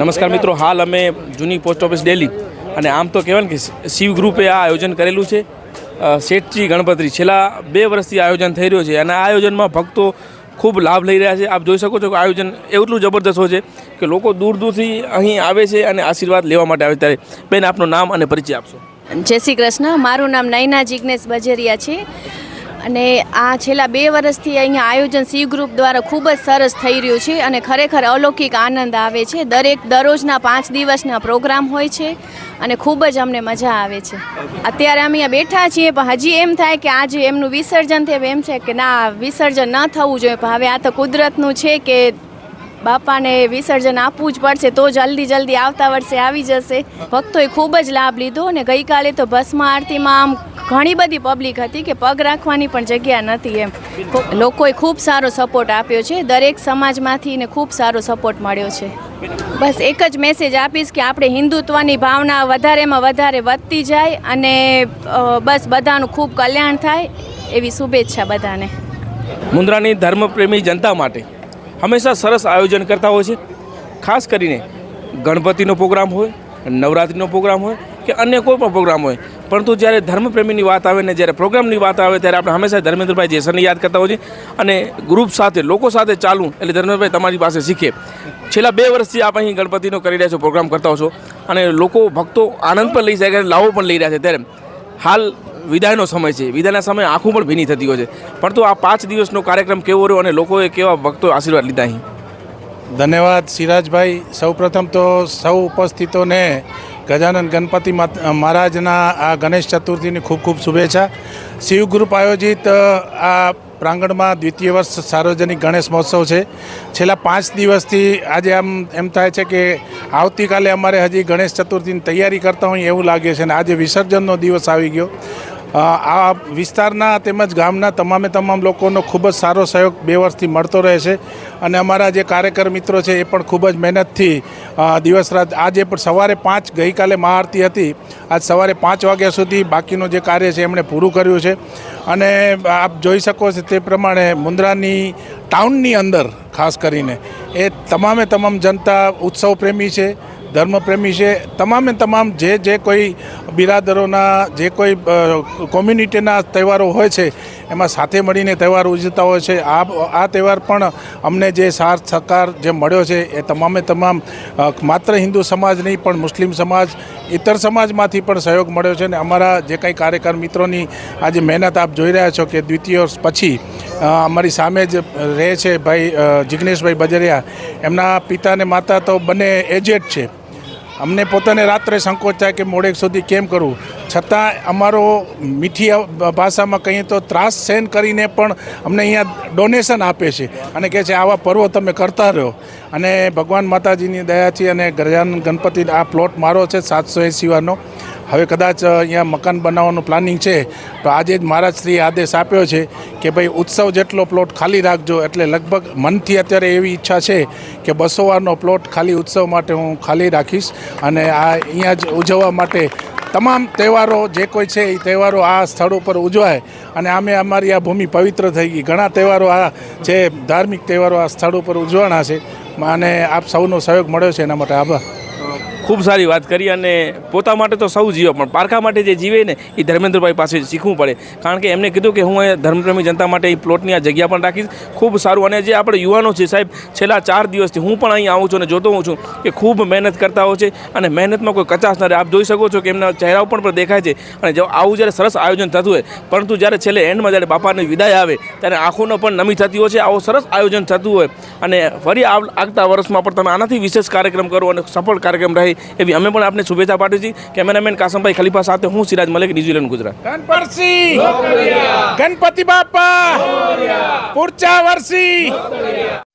નમસ્કાર મિત્રો હાલ અમે જૂની પોસ્ટ ઓફિસ ડેલી અને આમ તો કહેવાય ને કે શિવ ગ્રુપે આ આયોજન કરેલું છે. શેઠજી ગણપતિ છેલ્લા બે વર્ષથી આયોજન થઈ રહ્યું છે અને આ આયોજનમાં ભક્તો ખૂબ લાભ લઈ રહ્યા છે. આપ જોઈ શકો છો કે આયોજન એટલું જબરદસ્ત હોય છે કે લોકો દૂર દૂરથી અહીં આવે છે અને આશીર્વાદ લેવા માટે આવે ત્યારે બેન આપનું નામ અને પરિચય આપશો. જય શ્રી કૃષ્ણ. મારું નામ નયના જિજ્ઞેશ બજેરિયા છે. અને આ છેલ્લા બે વર્ષથી અહીંયા આયોજન સી ગ્રુપ દ્વારા ખૂબ જ સરસ થઈ રહ્યું છે અને ખરેખર અલૌકિક આનંદ આવે છે. દરેક દરરોજના પાંચ દિવસના પ્રોગ્રામ હોય છે અને ખૂબ જ અમને મજા આવે છે. અત્યારે અમે અહીંયા બેઠા છીએ પણ હજી એમ થાય કે આજે એમનું વિસર્જન થયું. એમ છે કે ના, વિસર્જન ન થવું જોઈએ. પણ હવે આ તો કુદરતનું છે કે બાપાને વિસર્જન આપવું જ પડશે. તો જલ્દી જલ્દી આવતા વર્ષે આવી જશે. ભક્તોએ ખૂબ જ લાભ લીધો અને ગઈકાલે તો ભસ્મ આરતીમાં આમ ઘણી બધી પબ્લિક હતી કે પગ રાખવાની પણ જગ્યા નથી એમ. લોકોએ ખૂબ સારો સપોર્ટ આપ્યો છે. દરેક સમાજમાંથી ને ખૂબ સારો સપોર્ટ મળ્યો છે. બસ એક જ મેસેજ આપીશ કે આપણે હિન્દુત્વની ભાવના વધારેમાં વધારે વધતી જાય અને બસ બધાનું ખૂબ કલ્યાણ થાય એવી શુભેચ્છા બધાને. મુન્દ્રાની ધર્મપ્રેમી જનતા માટે હંમેશા સરસ આયોજન કરતા હોય છે. ખાસ કરીને ગણપતિનો પ્રોગ્રામ હોય, નવરાત્રિનો પ્રોગ્રામ હોય કે અન્ય કોઈ પણ પ્રોગ્રામ હોય. પરંતુ જ્યારે ધર્મપ્રેમીની વાત આવે ને જ્યારે પ્રોગ્રામની વાત આવે ત્યારે આપણે હંમેશા ધર્મેન્દ્રભાઈ જેસરને યાદ કરતા હોઈએ અને ગ્રુપ સાથે, લોકો સાથે ચાલવું એટલે ધર્મેન્દ્રભાઈ તમારી પાસે શીખે. છેલ્લા બે વર્ષથી આપ અહીં ગણપતિનો કરી રહ્યા છો, પ્રોગ્રામ કરતા હો અને લોકો ભક્તો આનંદ પણ લઈ શકે અને લાવો પણ લઈ રહ્યા છે. ત્યારે હાલ વિદાયનો સમય છે. વિદાયના સમયે આંખો પણ ભીની થતી હોય છે. પરંતુ આ પાંચ દિવસનો કાર્યક્રમ કેવો રહ્યો અને લોકોએ કેવા ભક્તો આશીર્વાદ લીધા અહીં? ધન્યવાદ સિરાજભાઈ. સૌપ્રથમ તો સૌ ઉપસ્થિતોને ગજાનન ગણપતિ મહારાજના આ ગણેશ ચતુર્થીની ખૂબ ખૂબ શુભેચ્છા. શિવ ગ્રુપ આયોજિત આ પ્રાંગણમાં દ્વિતીય વર્ષ સાર્વજનિક ગણેશ મહોત્સવ છે. છેલ્લા પાંચ દિવસથી આજે આમ એમ થાય છે કે આવતીકાલે અમારે હજી ગણેશ ચતુર્થીની તૈયારી કરતા હોય એવું લાગે છે અને આજે વિસર્જનનો દિવસ આવી ગયો. આ વિસ્તારના તેમજ ગામના તમામે તમામ લોકોનો ખૂબ જ સારો સહયોગ બે વર્ષથી મળતો રહે છે. અને અમારા જે કાર્યકર મિત્રો છે એ પણ ખૂબ જ મહેનતથી દિવસ રાત આજે પણ સવારે પાંચ, ગઈકાલે મહાઆરતી હતી. આજ સવારે પાંચ વાગ્યા સુધી બાકીનું જે કાર્ય છે એમણે પૂરું કર્યું છે. અને આપ જોઈ શકો છો તે પ્રમાણે મુન્દ્રાની ટાઉનની અંદર, ખાસ કરીને, એ તમામે તમામ જનતા ઉત્સવ પ્રેમી છે. ધર્મપ્રેમી છે. તમામે તમામ જે જે કોઈ બિરાદરોના, જે કોઈ કોમ્યુનિટીના તહેવારો હોય છે, એમાં સાથે મળીને તહેવાર ઉજવતા હોય છે. આ આ તહેવાર પણ અમને જે સાથ, સહકાર જે મળ્યો છે, એ તમામે તમામ માત્ર હિન્દુ સમાજ નહીં, પણ મુસ્લિમ સમાજ, ઇતર સમાજમાંથી પણ સહયોગ મળ્યો છે. અને અમારા જે કંઈ કાર્યકર મિત્રોની આજે મહેનત આપ જોઈ રહ્યા છો કે દ્વિતીય પછી અમારી સામે જ રહે છે ભાઈ જિગ્નેશભાઈ બજરિયા. એમના પિતા અને માતા તો બંને એજેડ છે. અમને પોતાને રાત્રે સંકોચ થાય કે મોડેક સુધી કેમ કરવું છતાં અમારો મીઠી ભાષામાં કહીએ તો ત્રાસ સહન કરીને પણ અમને અહીંયા ડોનેશન આપે છે અને કહે છે, આવા પર્વો તમે કરતા રહો. અને ભગવાન માતાજીની દયાથી અને ગજાન ગણપતિ આ પ્લોટ મારો છે સાતસો એંસી વાનો હવે કદાચ અહીંયા મકાન બનાવવાનું પ્લાનિંગ છે, તો આજે જ મહારાજશ્રીએ આદેશ આપ્યો છે કે ભાઈ ઉત્સવ જેટલો પ્લોટ ખાલી રાખજો એટલે લગભગ મનથી અત્યારે એવી ઈચ્છા છે કે બસો વારનો પ્લોટ ખાલી ઉત્સવ માટે હું ખાલી રાખીશ અને આ અહીંયા જ ઉજવવા માટે તમામ તહેવારો જે કોઈ છે એ તહેવારો આ સ્થળ ઉપર ઉજવાય અને આમે અમારી આ ભૂમિ પવિત્ર થઈ ગઈ. ઘણા તહેવારો આ જે ધાર્મિક તહેવારો આ સ્થળ ઉપર ઉજવાના છે. અને આપ સૌનો સહયોગ મળ્યો છે એના માટે આભાર. ખૂબ સારી વાત કરી અને પોતા માટે તો સૌ જીવે, પણ પારકા માટે જે જીવે ને એ ધર્મેન્દ્રભાઈ પાસે શીખવું પડે. કારણ કે એમને કીધું કે હું એ ધર્મપ્રેમી જનતા માટે એ પ્લોટની આ જગ્યા પણ રાખીશ. ખૂબ સારું અને જે આપણે યુવાનો છે સાહેબ, છેલ્લા ચાર દિવસથી હું પણ અહીં આવું છું અને જોતો હોઉં છું કે ખૂબ મહેનત કરતા હોય છે અને મહેનતમાં કોઈ કચાશ ન રહે. આપ જોઈ શકો છો કે એમના ચહેરા ઉપર પણ દેખાય છે અને જો આવું જ્યારે સરસ આયોજન થતું હોય, પરંતુ જ્યારે છેલ્લે એન્ડમાં જ્યારે બાપાની વિદાય આવે, ત્યારે આંખોનો પણ નમી થતી હોય છે. આવું સરસ આયોજન થતું હોય અને ફરી આવ- આગતા વર્ષમાં પણ તમે આનાથી વિશેષ કાર્યક્રમ કરો અને સફળ કાર્યક્રમ રહે એવી અમે પણ આપને શુભેચ્છા પાઠવી છીએ. કેમેરામેન કાસમભાઈ ખલીફા સાથે હું સિરાજ મલિક ન્યુઝીલેન્ડ ગુજરાત. ગણપતસિંહ! ગણપતિ બાપા! પૂરચા વર્ષી